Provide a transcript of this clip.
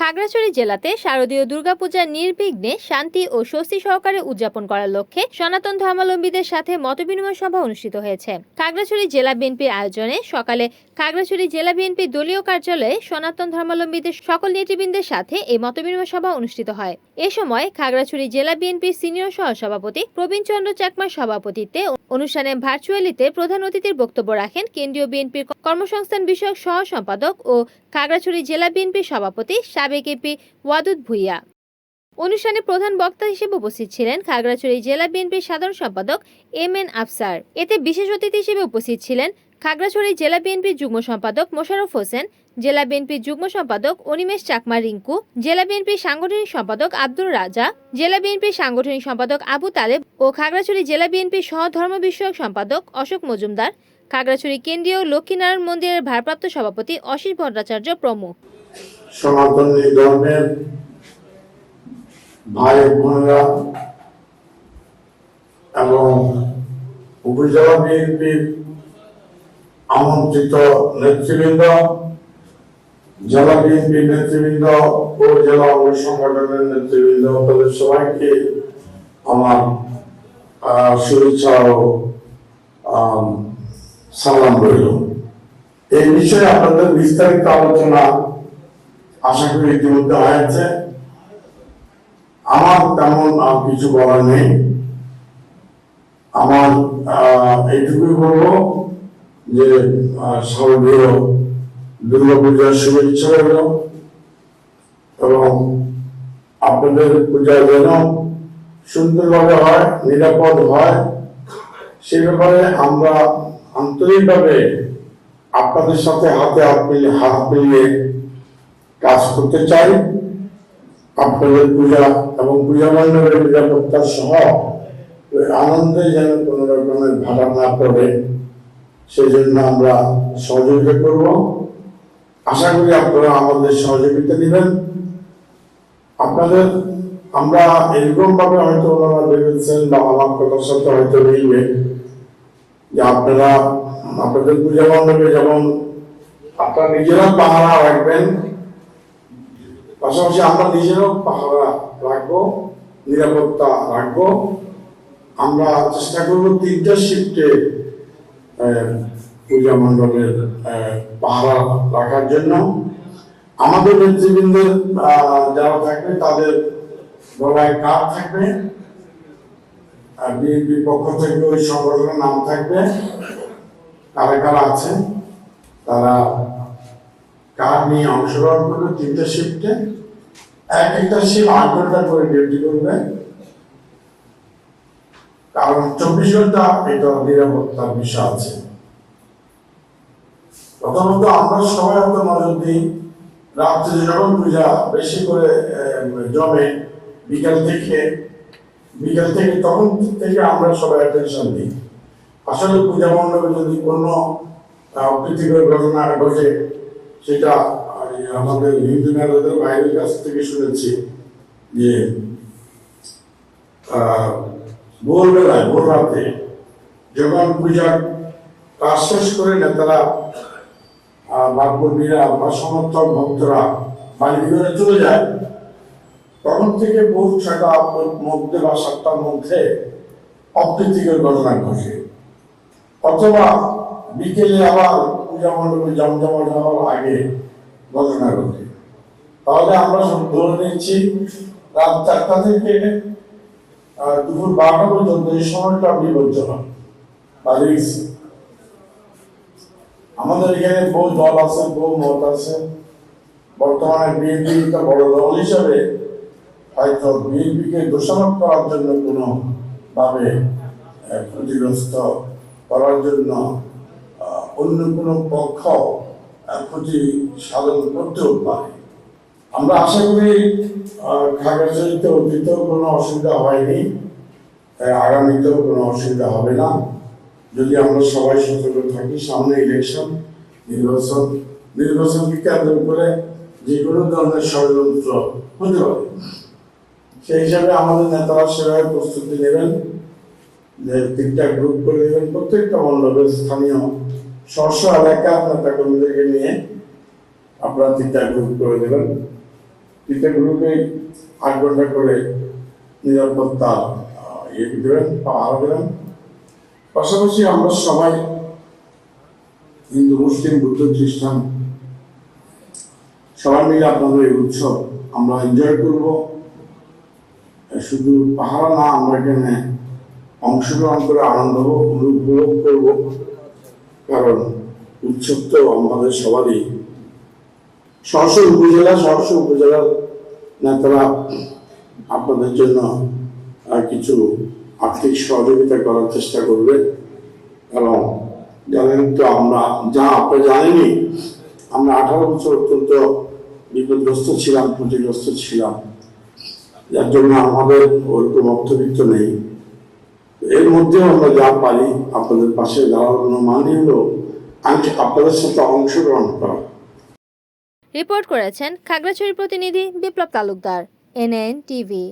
খাগড়াছড়ি জেলাতে শারদীয় দুর্গাপূজা নির্বিঘ্নে শান্তি ও স্বস্তি সহকারে উদযাপন করার লক্ষ্যে সনাতন ধর্মাবলম্বীদের সাথে মতবিনিময় সভা অনুষ্ঠিত হয়েছে। খাগড়াছড়ি জেলা বিএনপির আয়োজনে সকালে খাগড়াছড়ি জেলা বিএনপি দলীয় কার্যালয়ে সনাতন ধর্মাবলম্বীদের সকল নেতৃবৃন্দের সাথে এই মতবিনিময় সভা অনুষ্ঠিত হয়। এ সময় খাগড়াছড়ি জেলা বিএনপির সিনিয়র সহ সভাপতি প্রবীণ চন্দ্র চাকমার সভাপতিত্বে অনুষ্ঠানে ভার্চুয়ালিতে প্রধান অতিথির বক্তব্য রাখেন কেন্দ্রীয় বিএনপির কর্মসংস্থান বিষয়ক সহ সম্পাদক ও খাগড়াছড়ি জেলা বিএনপির সভাপতি সাবেক এপি ওয়াদুদ ভুইয়া। অনুষ্ঠানে প্রধান বক্তা হিসেবে উপস্থিত ছিলেন খাগড়াছড়ি জেলা বিএনপির সাধারণ সম্পাদক এম এন আফসার। এতে বিশেষ অতিথি হিসেবে উপস্থিত ছিলেন খাগড়াছড়ি জেলা বিএনপির যুগ্ম সম্পাদক মোশাররফ হোসেন, জেলা বিএনপির যুগ্ম সম্পাদক অনিমেষ চাকমা রিঙ্কু, জেলা বিএনপির সাংগঠনিক সম্পাদক আব্দুর রাজা, জেলা বিএনপির সাংগঠনিক সম্পাদক আবু তালেব ও খাগড়াছড়ি জেলা বিএনপির সহধর্ম বিষয়ক সম্পাদক অশোক মজুমদার, খাগড়াছড়ি কেন্দ্রীয় লক্ষ্মীনারায়ণ মন্দিরের ভারপ্রাপ্ত সভাপতি অশীষ ভট্টাচার্য প্রমুখ। সনাতনী ধর্মের ভাই বোনেরা এবং উপজেলা বিএনপির আমন্ত্রিত নেতৃবৃন্দ, জেলা বিএনপির নেতৃবৃন্দ ও জেলা অঙ্গ সংগঠনের নেতৃবৃন্দ, তাদের সবাইকে আমার শুভেচ্ছা ও সালাম রইল। এই বিষয়ে আপনাদের বিস্তারিত আলোচনা আশা করি ইতিমধ্যে হয়েছে। আমার তেমন আর কিছু বলার নেই। আমার এইটুকুই বলব যে শারদীয় দুর্গা পূজার শুভেচ্ছা রইল এবং আপনাদের পূজা যেন সুন্দরভাবে হয়, নিরাপদ হয়, সে ব্যাপারে আমরা আন্তরিকভাবে আপনাদের সাথে হাতে হাত মিলিয়ে হাত মিলিয়ে কাজ করতে চাই। আপনাদের পূজা এবং পূজা মণ্ডপের নিরাপত্তা সহ আনন্দে যেন কোনো রকমের ভাড়া না পড়ে সেই জন্য আমরা সহযোগিতা করব। আশা করি আপনারা আমাদের সহযোগিতা নেবেন। আপনাদের, আমরা এরকম ভাবে হয়তো ওনারা ভেবেছেন বা আমার কথার সাথে হয়তো মিলবে যে আপনারা আপনাদের পূজা মণ্ডপে যেমন আপনারা নিজেরা পাহারা রাখবেন পাশাপাশি আমরা নিজেরাও পাহারা রাখব, নিরাপত্তা রাখব। আমরা চেষ্টা করব তিনটা শিফটে পূজা মণ্ডপের পাহারা রাখার জন্য। আমাদের নেতৃবৃন্দের যারা থাকবে তাদের গলায় কার্ড থাকবে। বিএনপি পক্ষ থেকে ওই সংগঠনের নাম থাকবে। কারা কারা আছে, তারা কার নিয়ে অংশগ্রহণ করবে তিনটা শিফটে এক একটা শিফট আট ঘণ্টা করে ডিউটি করবে। কারণ চব্বিশ ঘণ্টা এটা নিরাপত্তার বিষয় আছে। প্রথমত আমরা সবাই হয়তো নজর দিই। রাত্রে যখন পূজা বেশি করে জমে বিকাল থেকে বিকাল থেকে তখন থেকে আমরা সবাই অ্যাটেনশন দিই। আসলে পূজা মণ্ডপে যদি কোনো আহ, অপ্রীতিকর ঘটনা ঘটে সেটা আহ, আমাদের হিন্দু নেতাদের বাইরের কাছ থেকে শুনেছি যে ভোরবেলায় ভোর রাতে যখন পূজার কাজ শেষ করে নেতারা আহ, বা সমর্থক ভক্তরা বাড়ি ভিতরে চলে যায় তখন থেকে ভোর ছটার মধ্যে বা সাতটার মধ্যে অপ্রীতিকর ঘটনা ঘটে। অথবা বিকেলে আবার মণ্ডপে জমজমাট হওয়ার আগে ঘটনা ঘটে তাহলে আমরা ধরে নিচ্ছি, রাত চারটা থেকে দুপুর বারোটা পর্যন্ত এই সময়টা বিপজ্জনক বা আমাদের এখানে বহু দল আছে, বহু মত আছে। বর্তমানে বিএনপি একটা বড় দল হিসাবে হয়তো বিএনপিকে দোষারোপ করার জন্য কোনো ভাবে ক্ষতিগ্রস্ত করার জন্য অন্য কোনো পক্ষ ক্ষতি সাধন করতেও পারে। আমরা আশা করি খাগড়াছড়িতে অতীতেও কোনো অসুবিধা হয়নি। আগামীতেও কোনো অসুবিধা হবে না। যদি আমরা সবাই সতর্ক থাকি, সামনে ইলেকশন নির্বাচন, নির্বাচনকে কেন্দ্র করে যে কোনো ধরনের ষড়যন্ত্র হতে পারে। সেই হিসাবে আমাদের নেতারা সেভাবে প্রস্তুতি নেবেন, যে তিনটা গ্রুপ করে দেবেন। প্রত্যেকটা মণ্ডপের স্থানীয় স্ব এলাকার নেতা কর্মীদেরকে নিয়ে আপনারা তিনটা গ্রুপ করে দেবেন। তিনটা গ্রুপে আট ঘণ্টা করে নিরাপত্তা ইয়ে দেবেন, পাহারা দেবেন। পাশাপাশি আমরা সবাই হিন্দু, মুসলিম, বুদ্ধ, খ্রিস্টান সবাই মিলে আপনাদের এই উৎসব আমরা এনজয় করব। শুধু পাহাড় না, আমরা এখানে অংশগ্রহণ করে আনন্দ উপভোগ করব। কারণ উৎসব তো আমাদের সবারই। সহসা উপজেলা সহসা উপজেলার নেতারা আপনাদের জন্য কিছু আর্থিক সহযোগিতা করার চেষ্টা করবে। এবং জানেন তো আমরা, যা আপনি জানেনই, আমরা আঠারো বছর অত্যন্ত বিপদগ্রস্ত ছিলাম, ক্ষতিগ্রস্ত ছিলাম। যার জন্য আমাদের ওরকম অর্থবিত্ত নেই। এর মধ্যেও আমরা যা পারি, আপনাদের পাশে দাঁড়ানো মানে হলো আমি আপনাদের সাথে অংশগ্রহণ করা। রিপোর্ট করেছেন খাগড়াছড়ি প্রতিনিধি বিপ্লব তালুকদার, এনএন টিভি।